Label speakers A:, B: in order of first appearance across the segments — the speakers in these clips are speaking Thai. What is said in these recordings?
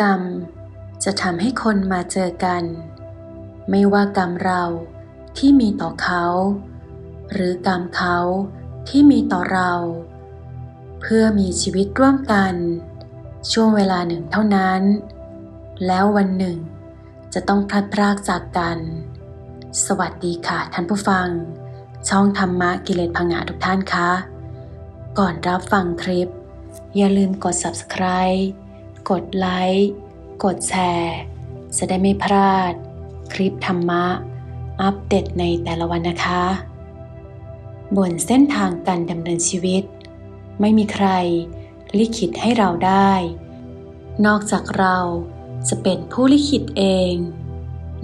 A: กรรม จะทำให้คนมาเจอกัน ไม่ว่ากรรมเราที่มีต่อเขา หรือกรรมเขาที่มีต่อเรา เพื่อมีชีวิตร่วมกัน ช่วงเวลาหนึ่งเท่านั้น แล้ววันหนึ่ง จะต้องพลัดพรากจากกัน สวัสดีค่ะท่านผู้ฟัง ช่องธรรมะกิเลสพังงาทุกท่านคะ ก่อนรับฟังคลิป อย่าลืมกด subscribe กดไลค์ กดแชร์ จะได้ไม่พลาด คลิปธรรมะ อัปเดตในแต่ละวันนะคะ บนเส้นทางการดำเนินชีวิต ไม่มีใครลิขิตให้เราได้ นอกจากเราจะเป็นผู้ลิขิตเอง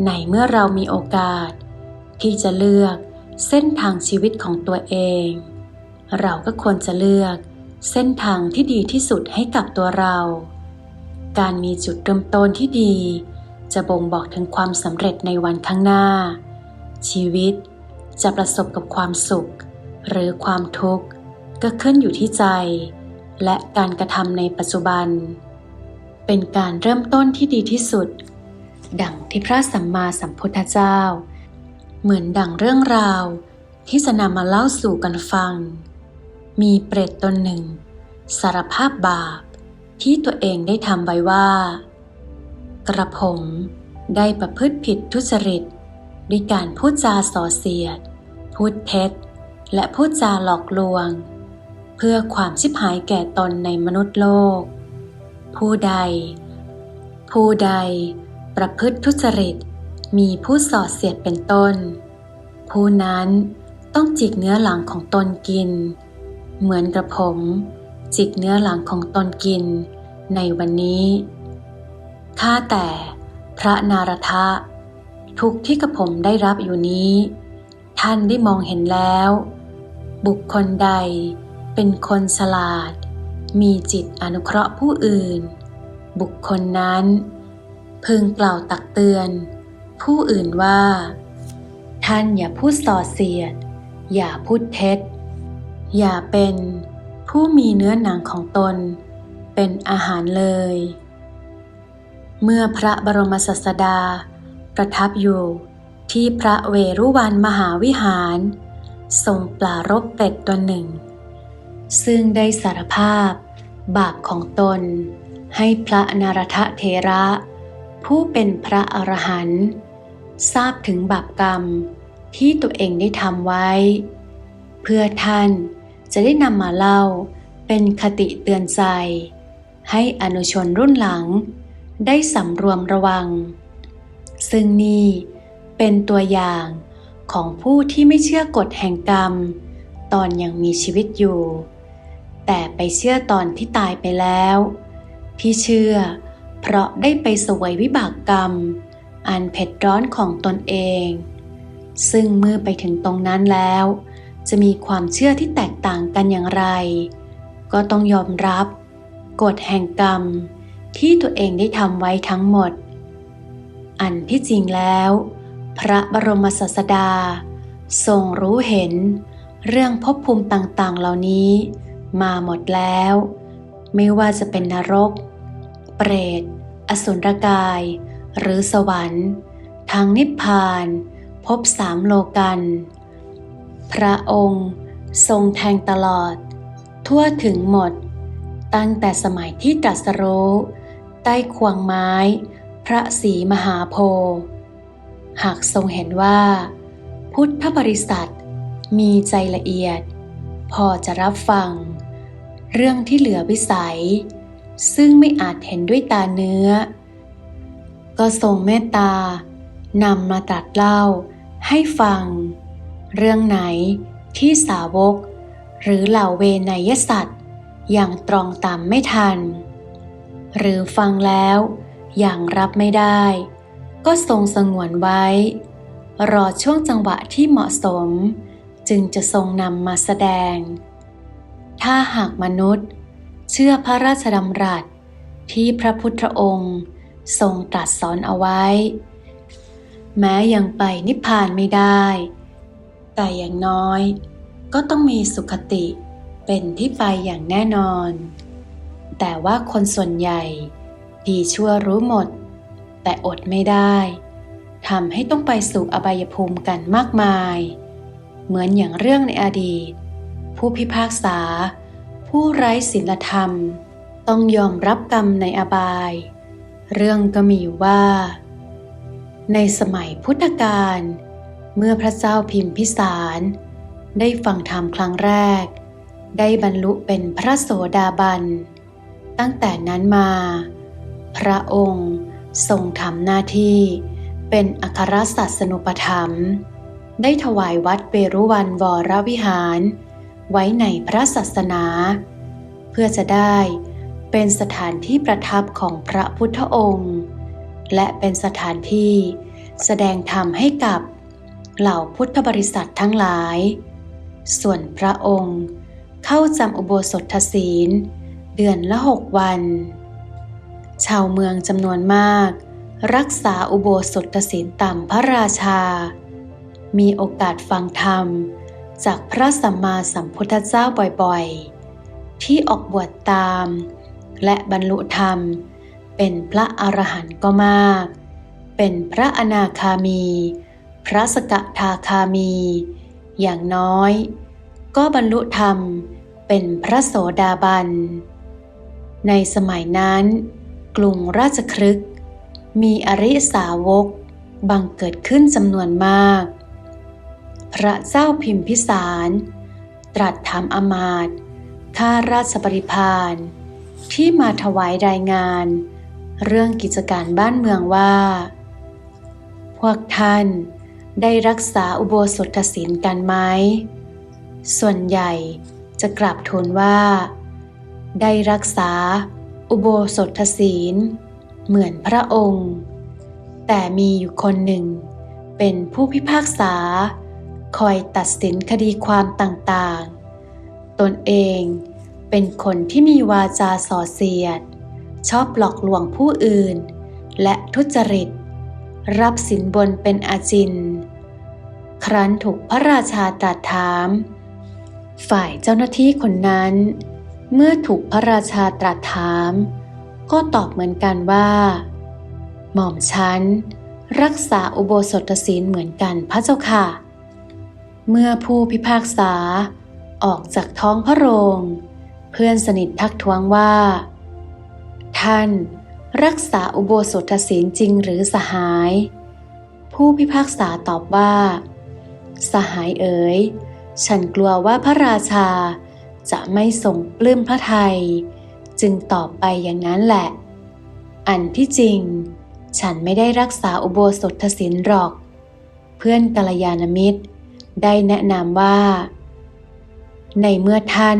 A: ในเมื่อเรามีโอกาส ที่จะเลือกเส้นทางชีวิตของตัวเอง เราก็ควรจะเลือกเส้นทางที่ดีที่สุดให้กับตัวเรา การมีจุดเริ่มต้นที่ดี จะบ่งบอกถึงความสำเร็จในวันข้างหน้า ชีวิตจะประสบกับความสุข หรือความทุกข์ก็ขึ้นอยู่ที่ใจ และการกระทำในปัจจุบัน เป็นการเริ่มต้นที่ดีที่สุด ดังที่พระสัมมาสัมพุทธเจ้า เหมือนดังเรื่องราวที่จะนำมาเล่าสู่กันฟัง มีเปรตตนหนึ่ง สารภาพบาป ที่ตัวเองได้ทำไว้ว่า กระผมได้ประพฤติผิดทุจริต ด้วยการพูดจาส่อเสียด พูดเท็จ และพูดจาหลอกลวง เพื่อความชิบหายแก่ตนในมนุษย์โลก ผู้ใด ผู้ใดประพฤติทุจริต มีผู้ส่อเสียดเป็นต้น ผู้นั้นต้องจิกเนื้อหลังของตนกิน เหมือนกระผม จิกเนื้อหลังของตนกินในวันนี้ ข้าแต่พระนารทะ ทุกที่กระผมได้รับอยู่นี้ ท่านได้มองเห็นแล้ว บุคคลใดเป็นคนฉลาด มีจิตอนุเคราะห์ผู้อื่น บุคคลนั้น พึงกล่าวตักเตือน ผู้อื่นว่า ท่านอย่าพูดส่อเสียด อย่าพูดเท็จ อย่าเป็น ผู้มีเนื้อหนังของตน เป็นอาหารเลย เมื่อพระบรมศาสดา ประทับอยู่ที่พระเวรุวันมหาวิหาร ทรงปลารบเป็ดตัวหนึ่ง ซึ่งได้สารภาพบาปของตน ให้พระนารทะเทระ ผู้เป็นพระอรหันต์ทราบถึงบาปกรรมที่ตัวเองได้ทำไว้ เพื่อท่าน จะได้นำมาเล่า เป็นคติเตือนใจ ให้อนุชนรุ่นหลัง ได้สำรวมระวัง ซึ่งนี่เป็นตัวอย่างของผู้ที่ไม่เชื่อกฎแห่งกรรม ตอนยังมีชีวิตอยู่ แต่ไปเชื่อตอนที่ตายไปแล้ว ที่เชื่อเพราะได้ไปสวยวิบากกรรม อันเผ็ดร้อนของตนเอง ซึ่งเมื่อไปถึงตรงนั้นแล้ว จะมีความเชื่อที่แตกต่างกันอย่างไร ก็ต้องยอมรับกฎแห่งกรรมที่ตัวเองได้ทำไว้ทั้งหมด อันที่จริงแล้ว พระบรมศาสดา ทรงรู้เห็น เรื่องภพภูมิต่างๆ เหล่านี้มาหมดแล้ว ไม่ว่าจะเป็นนรก เปรต อสุรกาย หรือสวรรค์ ทางนิพพาน พบสามโลกัน พระองค์ทรงแทงตลอด ทั่วถึงหมด ตั้งแต่สมัยที่ตรัสรู้ใต้ควงไม้ พระศรีมหาโพธิ์หากทรงเห็นว่า พุทธบริษัทมีใจละเอียด พอจะรับฟัง เรื่องที่เหลือวิสัย ซึ่งไม่อาจเห็นด้วยตาเนื้อ ก็ทรงเมตตานำมาตรัสเล่าให้ฟัง เรื่องไหนที่สาวก หรือเหล่าเวนยสัตว์อย่างตรองตามไม่ทัน หรือฟังแล้วอย่างรับไม่ได้ ก็ทรงสงวนไว้ รอช่วงจังหวะที่เหมาะสม จึงจะทรงนำมาแสดง ถ้าหากมนุษย์ เชื่อพระราชดำรัสที่พระพุทธองค์ทรงตรัสสอนเอาไว้ แม้ยังไปนิพพานไม่ได้ แต่อย่างน้อย ก็ต้องมีสุขติเป็นที่ไปอย่างแน่นอน แต่ว่าคนส่วนใหญ่ ดีชั่วรู้หมด แต่อดไม่ได้ทำให้ต้องไปสู่อบายภูมิกันมากมาย เหมือนอย่างเรื่องในอดีต ผู้พิพากษา ผู้ไร้ศีลธรรม ต้องยอมรับกรรมในอบาย เรื่องก็มีอยู่ว่า ในสมัยพุทธกาล เมื่อพระเจ้าพิมพิสาร ได้ฟังธรรมครั้งแรก ได้บรรลุเป็นพระโสดาบัน ตั้งแต่นั้นมา พระองค์ทรงทำหน้าที่เป็นอัครศาสนุปถัมได้ถวายวัดเวรุวันวรวิหาร ไว้ในพระศาสนา เพื่อจะได้เป็นสถานที่ประทับของพระพุทธองค์ และเป็นสถานที่แสดงธรรมให้กับ เหล่าพุทธบริษัททั้งหลาย ส่วนพระองค์เข้าจำอุโบสถศีล เดือนละหกวัน ชาวเมืองจำนวนมาก รักษาอุโบสถศีลตามพระราชา มีโอกาสฟังธรรมจากพระสัมมาสัมพุทธเจ้าบ่อยๆ ที่ออกบวชตาม และบรรลุธรรมเป็นพระอรหันต์ก็มาก เป็นพระอนาคามี พระสกทาคามี อย่างน้อย ก็บรรลุธรรมเป็นพระโสดาบัน ในสมัยนั้น กรุงราชครึก มีอริสาวกบังเกิดขึ้นจำนวนมาก พระเจ้าพิมพิสาร ตรัสถามอมาตข้าราชบริพารที่มาถวายรายงาน เรื่องกิจการบ้านเมืองว่า พวกท่าน ได้รักษาอุโบสถศีลกันไหม ส่วนใหญ่จะกราบทูลว่า ได้รักษาอุโบสถศีล เหมือนพระองค์ แต่มีอยู่คนหนึ่ง เป็นผู้พิพากษา คอยตัดสินคดีความต่างๆ ตนเองเป็นคนที่มีวาจาส่อเสียด ชอบหลอกลวงผู้อื่น และทุจริต รับสินบนเป็นอาจิน ครั้นถูกพระราชาตรัสถาม ฝ่ายเจ้าหน้าที่คนนั้น เมื่อถูกพระราชาตรัสถาม ก็ตอบเหมือนกันว่า หม่อมฉันรักษาอุโบสถศีลเหมือนกันพระเจ้าค่ะ เมื่อผู้พิพากษาออกจากท้องพระโรง เพื่อนสนิททักท้วงว่า ท่าน รักษาอุโบสถศีลจริงหรือสหาย ผู้พิพากษาตอบว่า สหายเอ๋ย ฉันกลัวว่าพระราชาจะไม่ทรงปลื้มพระไทย จึงตอบไปอย่างนั้นแหละ อันที่จริง ฉันไม่ได้รักษาอุโบสถศีลหรอก เพื่อนกัลยาณมิตร ได้แนะนำว่า ในเมื่อท่าน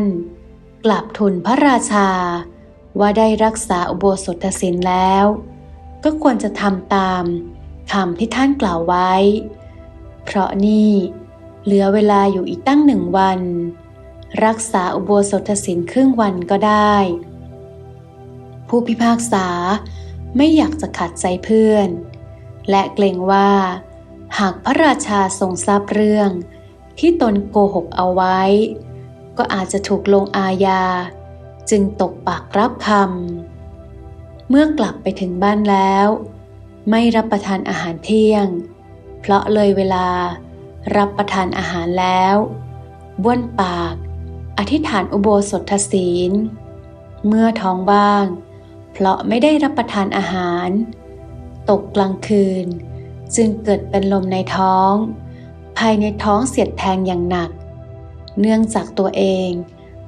A: กลับทูลพระราชา ว่าได้รักษาอุโบสถศีลแล้ว ก็ควรจะทำตามคำที่ท่านกล่าวไว้ เพราะนี่เหลือเวลาอยู่อีกตั้งหนึ่งวัน รักษาอุโบสถศีลครึ่งวันก็ได้ ผู้พิพากษาไม่อยากจะขัดใจเพื่อน และเกรงว่า หากพระราชาทรงทราบเรื่องที่ตนโกหกเอาไว้ ก็อาจจะถูกลงอาญา จึงตกปากรับคำ เมื่อกลับไปถึงบ้านแล้ว ไม่รับประทานอาหารเที่ยง เพราะเลยเวลารับประทานอาหารแล้วบ้วนปาก อธิษฐานอุโบสถศีล เมื่อท้องว่าง เพราะไม่ได้รับประทานอาหาร ตกกลางคืน จึงเกิดเป็นลมในท้อง ภายในท้องเสียดแทงอย่างหนัก เนื่องจากตัวเอง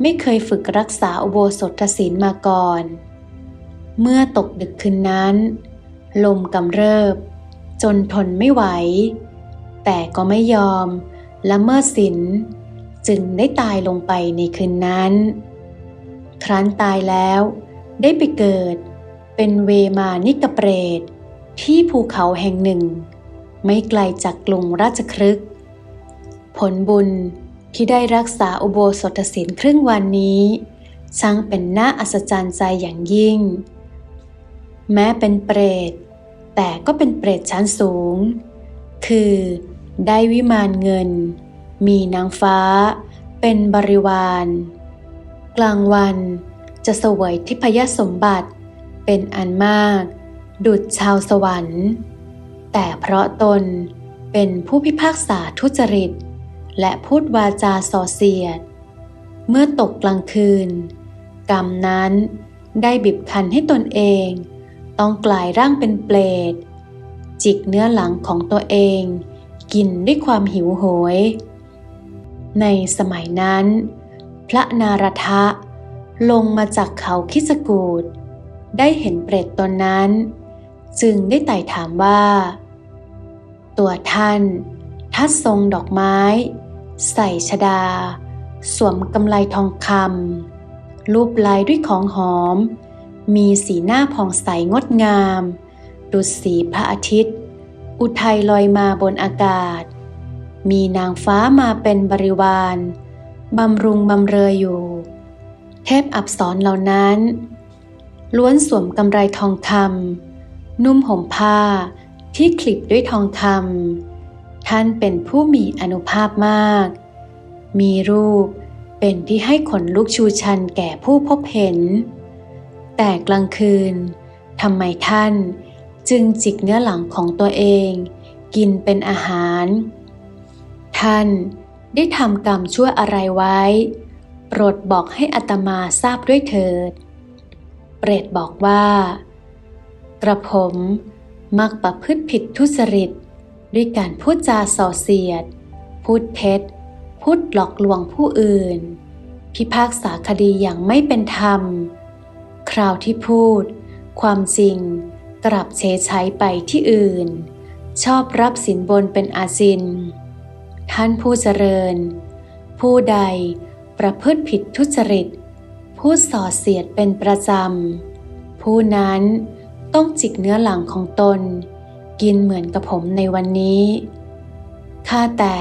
A: ไม่เคยฝึกรักษาอุโบสถศีลมาก่อน เมื่อตกดึกคืนนั้น ลมกำเริบ จนทนไม่ไหว แต่ก็ไม่ยอมละเมิดศีลจึงได้ตายลงไปในคืนนั้น ครั้นตายแล้วได้ไปเกิดเป็นเวมานิกเปรตที่ภูเขาแห่งหนึ่ง ไม่ไกลจากกรุงราชครึก ผลบุญ ที่ได้รักษาอุโบสถศีลครึ่งวันนี้ช่างเป็นน่าอัศจรรย์ใจอย่างยิ่ง แม้เป็นเปรต แต่ก็เป็นเปรตชั้นสูง คือได้วิมานเงิน มีนางฟ้า เป็นบริวาร กลางวันจะสวยทิพยสมบัติเเป็นอันมาก ดุจชาวสวรรค์ แต่เพราะตนเป็นผู้พิพากษาทุจริต และพูดวาจาส่อเสียด เมื่อตกกลางคืน กรรมนั้นได้บีบคั้นให้ตนเอง ต้องกลายร่างเป็นเปรตจิกเนื้อหลังของตัวเอง กินด้วยความหิวโหย ในสมัยนั้น พระนารทะลงมาจากเขาคิสกูดได้เห็นเปรตตนนั้น จึงได้ไต่ถามว่า ตัวท่านทัดทรงดอกไม้ ใส่ชดา สวมกำไลทองคำรูปลายด้วยของหอม มีสีหน้าผ่องใสงดงาม ดุจสีพระอาทิตย์ อุทัยลอยมาบนอากาศ มีนางฟ้ามาเป็นบริวารบำรุงบำเรออยู่ เทพอับสรเหล่านั้น ล้วนสวมกำไรทองคำนุ่มห่มผ้าที่คลิปด้วยทองคำ ท่านเป็นผู้มีอนุภาพมาก มีรูปเป็นที่ให้ขนลุกชูชันแก่ผู้พบเห็น แต่กลางคืนทำไมท่านจึงจิกเนื้อหลังของตัวเอง กินเป็นอาหาร ท่านได้ทำกรรมชั่วอะไรไว้ โปรดบอกให้อัตมาทราบด้วยเถิด เปรตบอกว่า กระผมมักประพฤติผิดทุจริต ด้วยการพูดจาส่อเสียด พูดเท็จ พูดหลอกลวงผู้อื่น พิพากษาคดีอย่างไม่เป็นธรรม คราวที่พูด ความจริงกลับเฉใช้ไปที่อื่น ชอบรับสินบนเป็นอาจิน ท่านผู้เจริญ ผู้ใดประพฤติผิดทุจริตผู้ส่อเสียดเป็นประจำ ผู้นั้นต้องจิกเนื้อหลังของตน กินเหมือนกับผมในวันนี้ข้าแต่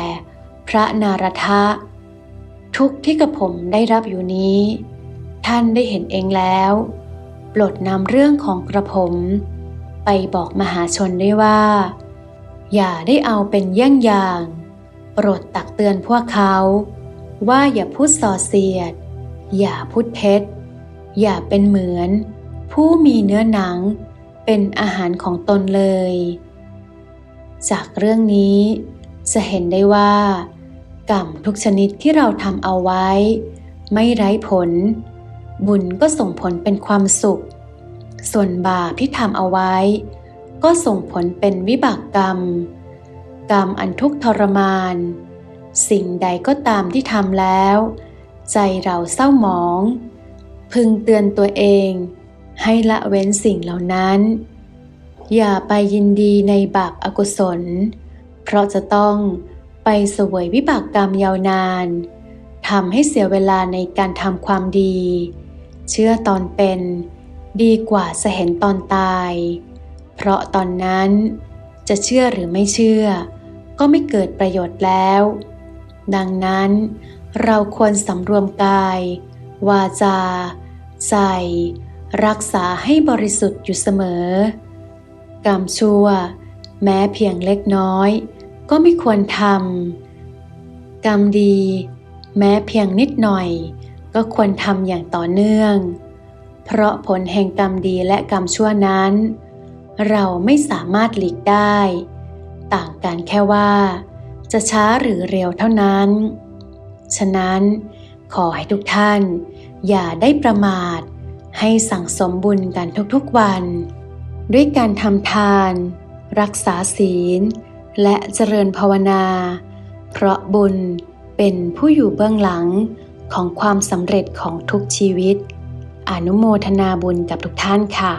A: พระนารทะ ทุกที่กระผมได้รับอยู่นี้ ท่านได้เห็นเองแล้วโปรดนำเรื่องของกระผม ไปบอกมหาชนด้วยว่า อย่าได้เอาเป็นเยี่ยงอย่าง โปรดตักเตือนพวกเขา ว่าอย่าพูดส่อเสียด อย่าพูดเท็จ อย่าเป็นเหมือน ผู้มีเนื้อหนังเป็นอาหารของตนเลย จากเรื่องนี้ จะเห็นได้ว่า กรรมทุกชนิดที่เราทำเอาไว้ ไม่ไร้ผล บุญก็ส่งผลเป็นความสุข ส่วนบาปที่ทำเอาไว้ ก็ส่งผลเป็นวิบากกรรม กรรมอันทุกทรมาน สิ่งใดก็ตามที่ทำแล้ว ใจเราเศร้าหมอง พึงเตือนตัวเอง ให้ละเว้นสิ่งเหล่านั้น อย่าไปยินดีในบาปอากุศล เพราะจะต้องไปเสวยวิบากกรรมยาวนานทำให้เสียเวลาในการทำความดี เชื่อตอนเป็นดีกว่าจะเห็นตอนตาย เพราะตอนนั้นจะเชื่อหรือไม่เชื่อ ก็ไม่เกิดประโยชน์แล้ว ดังนั้นเราควรสำรวมกาย วาจา ใจ รักษาให้บริสุทธิ์อยู่เสมอ กรรมชั่ว แม้เพียงเล็กน้อย ก็ไม่ควรทำกรรมดี แม้เพียงนิดหน่อย ก็ควรทำอย่างต่อเนื่อง เพราะผลแห่งกรรมดีและกรรมชั่วนั้น เราไม่สามารถหลีกได้ ต่างกันแค่ว่า จะช้าหรือเร็วเท่านั้น ฉะนั้นขอให้ทุกท่าน อย่าได้ประมาทให้สั่งสมบุญกันทุกๆวัน ด้วยการทำทาน รักษาศีล และเจริญภาวนา เพราะบุญเป็นผู้อยู่เบื้องหลังของความสำเร็จของทุกชีวิต อนุโมทนาบุญกับทุกท่านค่ะ